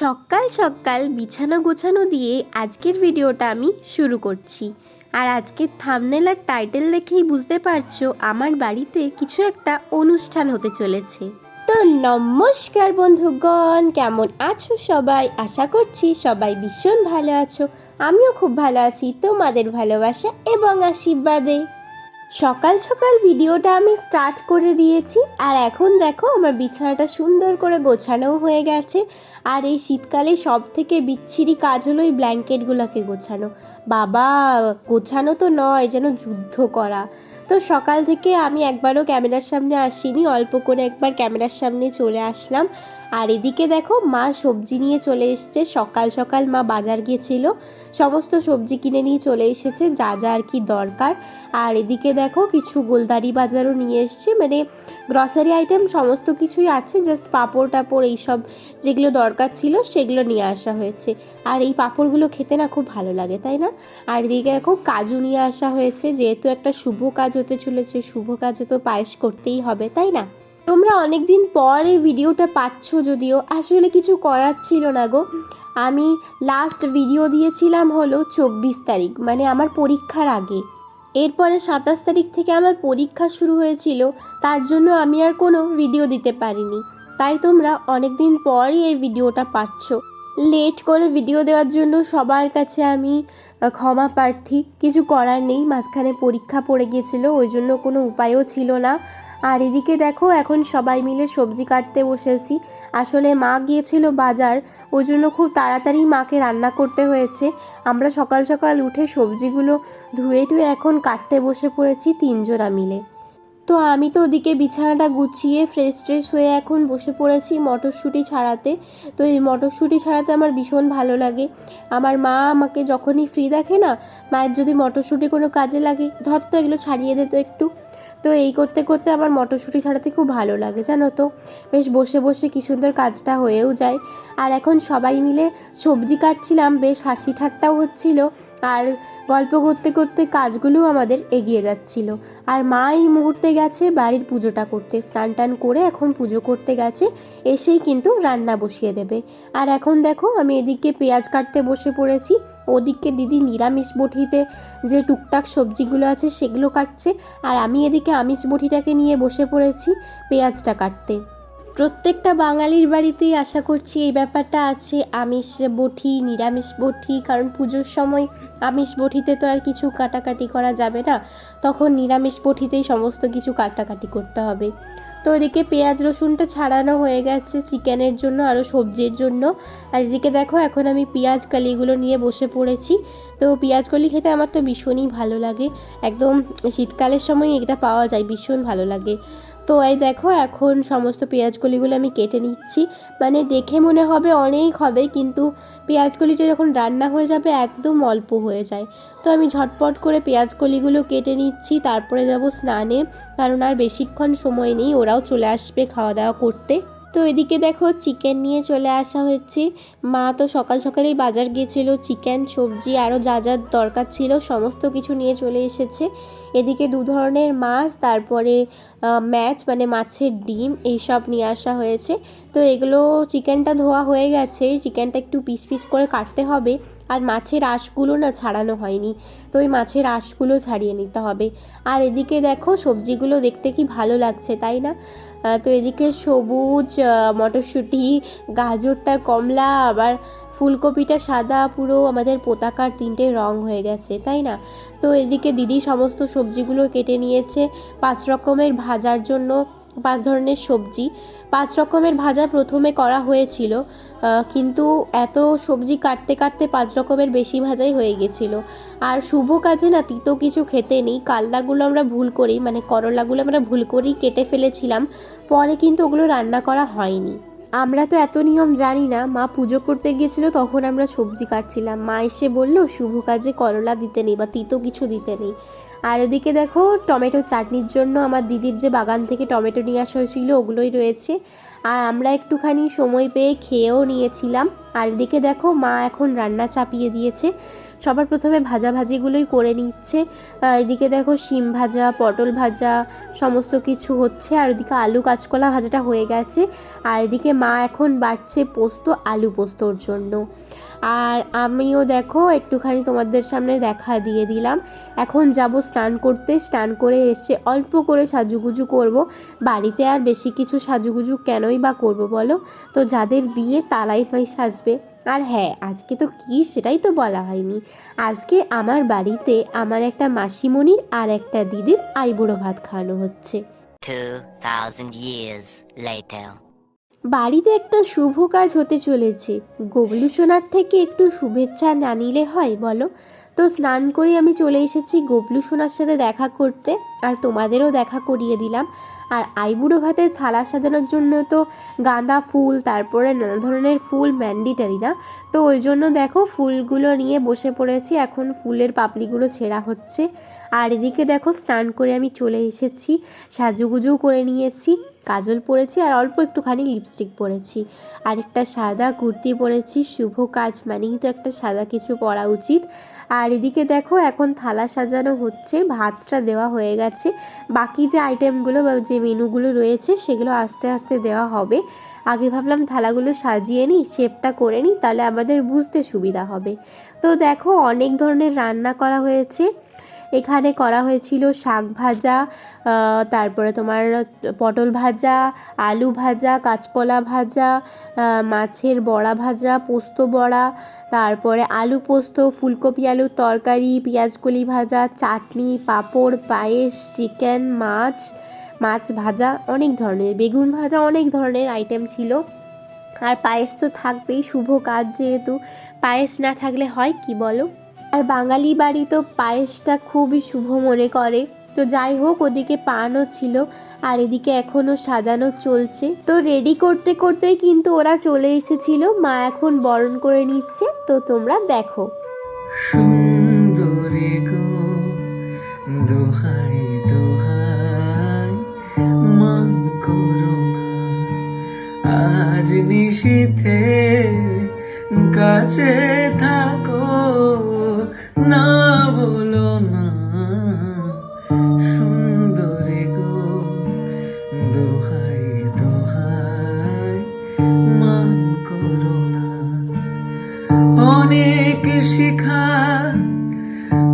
সকাল সকাল বিছানা গোছানো দিয়ে আজকের ভিডিওটা আমি শুরু করছি। আর আজকের থামনেল আর টাইটেল দেখেই বুঝতে পারছ আমার বাড়িতে কিছু একটা অনুষ্ঠান হতে চলেছে। তো নমস্কার বন্ধুগণ, কেমন আছো সবাই? আশা করছি সবাই ভীষণ ভালো আছো। আমিও খুব ভালো আছি, তোমাদের ভালোবাসা এবং আশীর্বাদে। সকাল সকাল ভিডিওটা আমি স্টার্ট করে দিয়েছি, আর এখন দেখো আমার বিছানাটা সুন্দর করে গোছানোও হয়ে গেছে, আর এই শীতকালে সব থেকে বিচ্ছিরি কাজ হলো এই ব্ল্যাঙ্কেটগুলোকে গোছানো। বাবা, গোছানো তো নয়, যেন যুদ্ধ করা। তো সকাল থেকে আমি একবারও ক্যামেরার সামনে আসিনি, অল্প করে একবার ক্যামেরার সামনে চলে আসলাম আর এদিকে দেখো মা সবজি নিয়ে চলে এসছে। সকাল সকাল মা বাজার গিয়েছিল। সমস্ত সবজি কিনে নিয়ে চলে এসেছে। যা যা আর কি দরকার। আর এদিকে দেখো কিছু গোলদারি বাজারও নিয়ে এসছে। মানে গ্রসারি আইটেম সমস্ত কিছুই আছে। জাস্ট পাঁপড় টাপড় এইসব যেগুলো দরকার ছিল সেগুলো নিয়ে আসা হয়েছে। আর এই পাঁপড়গুলো খেতে না খুব ভালো লাগে, তাই না? আর এদিকে দেখো কাজু নিয়ে আসা হয়েছে। যেহেতু একটা শুভ কাজ হতে চলেছে, শুভ কাজে তো পায়েস করতেই হবে, তাই না? তোমরা অনেক দিন পর এই ভিডিওটা পাচ্ছ যদিও, আসলে কিছু করার ছিল না গো। আমি লাস্ট ভিডিও দিয়েছিলাম হলো চব্বিশ তারিখ মানে আমার পরীক্ষার আগে। এরপরে সাতাশ তারিখ থেকে আমার পরীক্ষা শুরু হয়েছিল, তার জন্য আমি আর কোনো ভিডিও দিতে পারিনি। তাই তোমরা অনেক দিন পরই এই ভিডিওটা পাচ্ছ। লেট করে ভিডিও দেওয়ার জন্য সবার কাছে আমি ক্ষমা প্রার্থী। কিছু করার নেই, মাঝখানে পরীক্ষা পড়ে গিয়েছিল, ওই জন্য কোনো উপায়ও ছিল না। আর এদিকে দেখো, এখন সবাই মিলে সবজি কাটতে বসেছি। আসলে মা গিয়েছিল বাজার, ওই জন্য খুব তাড়াতাড়ি মাকে রান্না করতে হয়েছে। আমরা সকাল সকাল উঠে সবজিগুলো ধুয়ে টুয়ে এখন কাটতে বসে পড়েছি তিনজনা মিলে। তো আমি তো ওদিকে বিছানাটা গুছিয়ে ফ্রেশ ট্রেশ হয়ে এখন বসে পড়েছি মটরশুঁটি ছাড়াতে। তো এই মটরশুঁটি ছাড়াতে আমার ভীষণ ভালো লাগে। আমার মা আমাকে যখনই ফ্রি দেখে না, মায়ের যদি মটরশুঁটি কোনো কাজে লাগে, ধর তো এগুলো ছাড়িয়ে দিত একটু। তো এই করতে করতে আমার মটরশুঁটি ছাড়াতে খুব ভালো লাগে, জানো তো? বেশ বসে বসে কি সুন্দর কাজটা হয়েও যায়। আর এখন সবাই মিলে সবজি কাটছিলাম, বেশ হাসি ঠাট্টাও হচ্ছিল, আর গল্প করতে করতে কাজগুলোও আমাদের এগিয়ে যাচ্ছিল। আর মা এই মুহূর্তে গেছে বাড়ির পুজোটা করতে, স্নান টান করে এখন পুজো করতে গেছে, এসেই কিন্তু রান্না বসিয়ে দেবে। আর এখন দেখো আমি এদিকে পেঁয়াজ কাটতে বসে পড়েছি ওদিকে দিদি নিরামিষ বটিতে যে টুকটাক সবজিগুলো আছে সেগুলো কাটছে আর আমি এদিকে আমিষ বটিটাকে নিয়ে বসে পড়েছি পেঁয়াজটা কাটতে। প্রত্যেকটা বাঙালির বাড়িতেই আশা করছি এই ব্যাপারটা আছে। আমিষ বটি, নিরামিষ বটি, কারণ পুজোর সময় আমিষ বটিতে তো আর কিছু কাটাকাটি করা যাবে না। তখন নিরামিষ বটিতেই সমস্ত কিছু কাটাকাটি করতে হবে। তো এদিকে পেঁয়াজ রসুনটা ছাড়ানো হয়ে গেছে চিকেনের জন্য আরও সবজির জন্য। আর এদিকে দেখো, এখন আমি পেঁয়াজ কালিগুলো নিয়ে বসে পড়েছি। তো পেঁয়াজ কলি খেতে আমার তো ভীষণই ভালো লাগে। একদম শীতকালের সময় এটা পাওয়া যায়, ভীষণ ভালো লাগে। তো এই দেখো, এখন সমস্ত পেঁয়াজকলিগুলো আমি কেটে নিচ্ছি। মানে দেখে মনে হবে অনেক হবে, কিন্তু পেঁয়াজকলিটা যখন রান্না হয়ে যাবে একদম অল্প হয়ে যায়। তো আমি ঝটপট করে পেঁয়াজকলিগুলো কেটে নিচ্ছি, তারপরে যাব স্নানে, কারণ আর বেশিক্ষণ সময় নেই, ওরাও চলে আসবে খাওয়া দাওয়া করতে। তো এদিকে দেখো চিকেন নিয়ে চলে আসা হয়েছে মা তো সকাল সকালেই বাজার গিয়েছিল চিকেন সবজি আরও যা যা দরকার ছিল সমস্ত কিছু নিয়ে চলে এসেছে। এদিকে দু ধরনের মাছ, তারপরে ম্যাচ মানে মাছের ডিম, এইসব নিয়ে আসা হয়েছে। তো এগুলো চিকেনটা ধোয়া হয়ে গেছে চিকেনটা একটু পিস পিস করে কাটতে হবে। আর মাছের আঁশগুলো না ছাড়ানো হয়নি, তো ওই মাছের আঁশগুলো ছাড়িয়ে নিতে হবে। আর এদিকে দেখো সবজিগুলো দেখতে কি ভালো লাগছে, তাই না? তো এদিকে সবুজ মটরশুঁটি, গাজরটা, কমলা, আবার ফুলকপিটা সাদা, পুরো আমাদের পোতাকার তিনটে রং হয়ে গেছে, তাই না? তো এদিকে দিদি সমস্ত সবজিগুলো কেটে নিয়েছে, পাঁচ রকমের ভাজার জন্য পাঁচ ধরনের সবজি। পাঁচ রকমের ভাজা প্রথমে করা হয়েছিল কিন্তু এত সবজি কাটতে কাটতে পাঁচ রকমের বেশি ভাজাই হয়ে গেছিল। আর শুভ কাজে না তিতো কিছু খেতে নেই কাল্লাগুলো আমরা ভুল করি মানে করলাগুলো আমরা ভুল করেই কেটে ফেলেছিলাম, পরে কিন্তু ওগুলো রান্না করা হয়নি। আমরা তো এত নিয়ম জানি না, মা পুজো করতে গিয়েছিল তখন আমরা সবজি কাটছিলাম। মা এসে বলল, শুভ কাজে করলা দিতে নেই বা তিতো কিছু দিতে নেই। আর এদিকে দেখো, টমেটো চাটনির জন্য আমার দিদির যে বাগান থেকে টমেটো নিয়ে আসা হয়েছিল, ওগুলোই রয়েছে। আর আমরা একটুখানি সময় পেয়ে খেয়েও নিয়েছিলাম। আর এদিকে দেখো, মা এখন রান্না চাপিয়ে দিয়েছে। সবার প্রথমে ভাজা ভাজিগুলোই করে নিচ্ছে। এদিকে দেখো, শিম ভাজা, পটল ভাজা, সমস্ত কিছু হচ্ছে। আর ওদিকে আলু কাঁচকলা ভাজাটা হয়ে গেছে। আর এদিকে মা এখন বাড়ছে পোস্ত, আলু পোস্তর জন্য। আর আমিও দেখো একটুখানি তোমাদের সামনে দেখা দিয়ে দিলাম। এখন যাব স্নান করতে। স্নান করে এসে অল্প করে সাজুগুজু করব। বাড়িতে আর বেশি কিছু সাজুগুজু কেনই বা করব বলো? তো যাদের বিয়ে তারাই ভাই সাজবে। আর হ্যাঁ আজকে তো কি সেটাই তো বলা হয়নি। আজকে আমার বাড়িতে আমার একটা মাসিমণির আর একটা দিদির আইবুড়ো ভাত খাওয়ানো হচ্ছে। 2,000 years later. বাড়িতে একটা শুভ কাজ হতে চলেছে। গবলু সোনার থেকে একটু শুভেচ্ছা না নিলে হয়, বলো? তো স্নান করে আমি চলে এসেছি গবলু সোনার সাথে দেখা করতে, আর তোমাদেরও দেখা করিয়ে দিলাম। আর আইবুড়ো ভাতের থালা সাজানোর জন্য তো গাঁদা ফুল, তারপরে নানা ধরনের ফুল ম্যান্ডেটারি না? তো ওই জন্য দেখো ফুলগুলো নিয়ে বসে পড়েছি, এখন ফুলের পাপড়িগুলো ছেঁড়া হচ্ছে। আর এদিকে দেখো স্নান করে আমি চলে এসেছি, সাজুগুজু করে নিয়েছি। কাজল পরেছি আর অল্প একটুখানি লিপস্টিক পরেছি। আর একটা সাদা কুর্তি পরেছি, শুভ কাজ মানেই তো একটা সাদা কিছু পরা উচিত। আর এদিকে দেখো, এখন থালা সাজানো হচ্ছে, ভাতটা দেওয়া হয়ে গেছে। বাকি যে আইটেমগুলো বা যে মেনুগুলো রয়েছে, সেগুলো আস্তে আস্তে দেওয়া হবে। আগে ভাবলাম থালাগুলো সাজিয়ে নিই শেপটা করে নিই, তাহলে আমাদের বুঝতে সুবিধা হবে। তো দেখো, অনেক ধরনের রান্না করা হয়েছে। এখানে করা হয়েছিল শাক ভাজা তারপরে তোমার পটল ভাজা, আলু ভাজা, কাঁচকলা ভাজা মাছের বড়া ভাজা, পোস্ত বড়া, তারপরে আলু পোস্ত, ফুলকপি আলুর তরকারি পেঁয়াজকলি ভাজা, চাটনি, পাঁপড়, পায়েস, চিকেন, মাছ মাছ ভাজা, অনেক ধরনের, বেগুন ভাজা অনেক ধরনের আইটেম ছিল। আর পায়েস তো থাকবেই, শুভ কাজ যেহেতু, পায়েস না থাকলে হয় কি বলো? আর বাঙালি বাড়ি তো পায়েসটা খুবই শুভ মনে করে। তো যাই হোক, ওদিকে পানও ছিল আর এদিকে এখনও সাজানো চলছে। তো রেডি করতে করতেই কিন্তু ওরা চলে এসেছিল। মা এখন বরণ করে নিচ্ছে। তো তোমরা দেখো। দোহাই না। আজ নিশীথে কাছে থাকো। না বলো না সুন্দরী গো দোহাই দোহাই মান করো না অনেক শিখা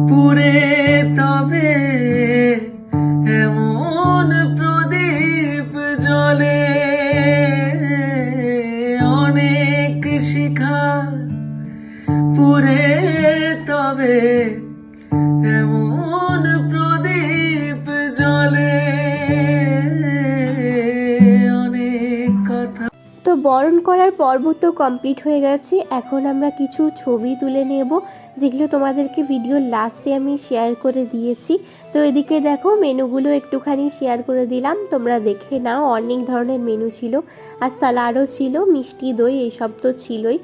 পুরে তবে বরণ করার পর্ব তো কমপ্লিট হয়ে গেছে। এখন আমরা কিছু ছবি তুলে নেব, যেগুলো তোমাদেরকে ভিডিও লাস্টে আমি শেয়ার করে দিয়েছি। তো এদিকে দেখো, মেনুগুলো একটুখানি শেয়ার করে দিলাম। তোমরা দেখে নাও, অনেক ধরনের মেনু ছিল। আর সালাডও ছিল, মিষ্টি দই, এইসব তো ছিলই।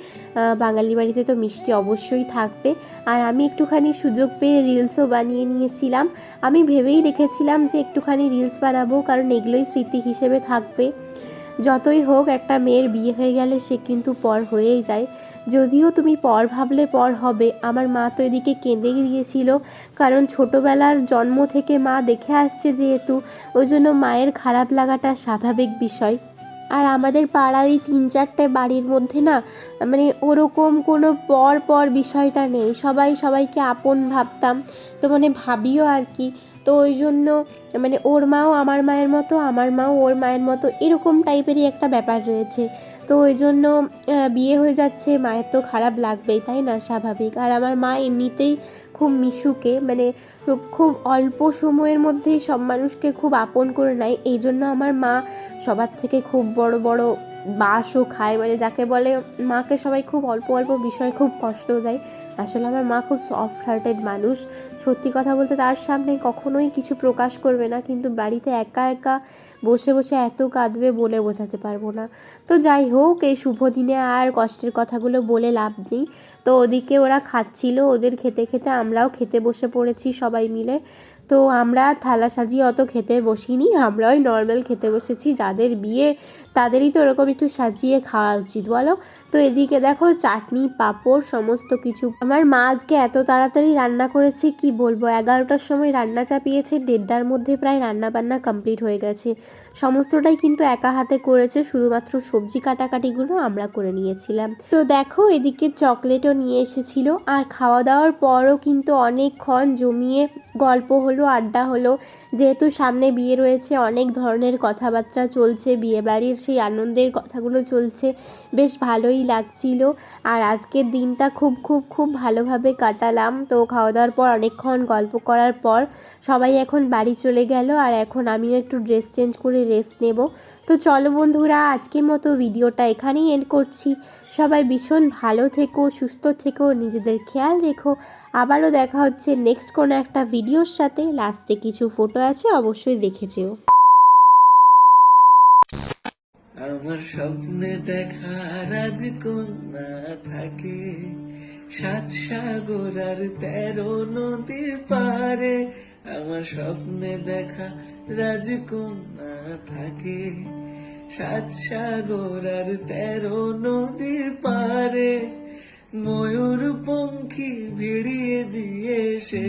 বাঙালি বাড়িতে তো মিষ্টি অবশ্যই থাকবে। আর আমি একটুখানি সুযোগ পেয়ে রিলসও বানিয়ে নিয়েছিলাম। আমি ভেবেই রেখেছিলাম যে একটুখানি রিলস বানাবো, কারণ এগুলোই স্মৃতি হিসেবে থাকবে। যতই হোক, একটা মেয়ের বিয়ে হয়ে গেলে সে কিন্তু পর হয়েই যায়। যদিও তুমি পর ভাবলে পর হবে, আমার মা তো এদিকে কেঁদে গিয়েছিল। কারণ ছোটোবেলার জন্ম থেকে মা দেখে আসছে যেহেতু, ওই জন্য মায়ের খারাপ লাগাটা স্বাভাবিক বিষয়। আর আমাদের পাড়ারই তিন চারটে বাড়ির মধ্যে না মানে ওরকম কোনো পর পর বিষয়টা নেই। সবাই সবাইকে আপন ভাবতাম, তো মানে ভাবিও আর কি। তো ওই জন্য মানে ওর মাও আমার মায়ের মতো, আমার মাও ওর মায়ের মতো এরকম টাইপেরই একটা ব্যাপার রয়েছে। তো ওই জন্য বিয়ে হয়ে যাচ্ছে, মায়ের তো খারাপ লাগবেই, তাই না? স্বাভাবিক। আর আমার মা এমনিতেই খুব মিশুকে মানে খুব- অল্প সময়ের মধ্যেই সব মানুষকে খুব আপন করে নেয়। এই জন্য আমার মা সবার থেকে খুব বড় বড় বাসও খায় মানে যাকে বলে মাকে সবাই খুব অল্প অল্প বিষয়ে খুব কষ্ট দেয়। আসলে আমার মা খুব সফট হার্টেড মানুষ। সত্যি কথা বলতে তার সামনে কখনোই কিছু প্রকাশ করবে না, কিন্তু বাড়িতে একা একা বসে বসে এত কাঁদবে বলে বোঝাতে পারব না। তো যাই হোক, এই শুভ দিনে আর কষ্টের কথাগুলো বলে লাভ নেই। তো ওদিকে ওরা খাচ্ছিল, ওদের খেতে খেতে আমরাও খেতে বসে পড়েছি সবাই মিলে। তো আমরা থালা সাজিয়ে অত খেতে বসিনি, আমরা ওই নর্মাল খেতে বসেছি, যাদের বিয়ে তাদেরই তো ওরকম একটু সাজিয়ে খাওয়া উচিত, বলো? তো এদিকে দেখো চাটনি, পাঁপড়, সমস্ত কিছু। আমার মা আজকে এত তাড়াতাড়ি রান্না করেছে, কি বলব? এগারোটার সময় রান্না চাপিয়েছে, দেড়টার মধ্যে প্রায় রান্না বান্না কমপ্লিট হয়ে গেছে। সমস্তটাই কিন্তু একা হাতে করেছে, শুধুমাত্র সবজি কাটাকাটিগুলো আমরা করে নিয়েছিলাম। তো দেখো, এদিকে চকলেটও নিয়ে এসেছিল, আর খাওয়া দাওয়ার পরও কিন্তু অনেকক্ষণ জমিয়ে গল্প হলো, আড্ডা হলো। যেহেতু সামনে বিয়ে রয়েছে, অনেক ধরনের কথাবার্তা চলছে বিয়ে বাড়ির সেই আনন্দের কথাগুলো চলছে, বেশ ভালোই লাগছিল। আর আজকের দিনটা খুব খুব খুব ভালোভাবে কাটালাম। তো খাওয়া দাওয়ার পর অনেকক্ষণ গল্প করার পর সবাই এখন বাড়ি চলে গেল, আর এখন আমিও একটু ড্রেস চেঞ্জ করে রেস্ট নেব। তো চলো বন্ধুরা, আজকের মতো ভিডিওটা এখানেই এন্ড করছি। সবাই ভীষণ ভালো থেকো, সুস্থ থেকো, নিজেদের খেয়াল রেখো। আবারও দেখা হচ্ছে নেক্সট কোনো একটা ভিডিওর সাথে। লাস্টে কিছু ফটো আছে, অবশ্যই দেখে যেও। আমার স্বপ্নে দেখা রাজকন্যা থাকে। সাত সাগর আর তেরো নদীর পারে আমার স্বপ্নে দেখা রাজকন্যা থাকে। সাত সাগর আর তেরো নদীর পারে ময়ূর পঙ্খী ভিড়িয়ে দিয়ে সে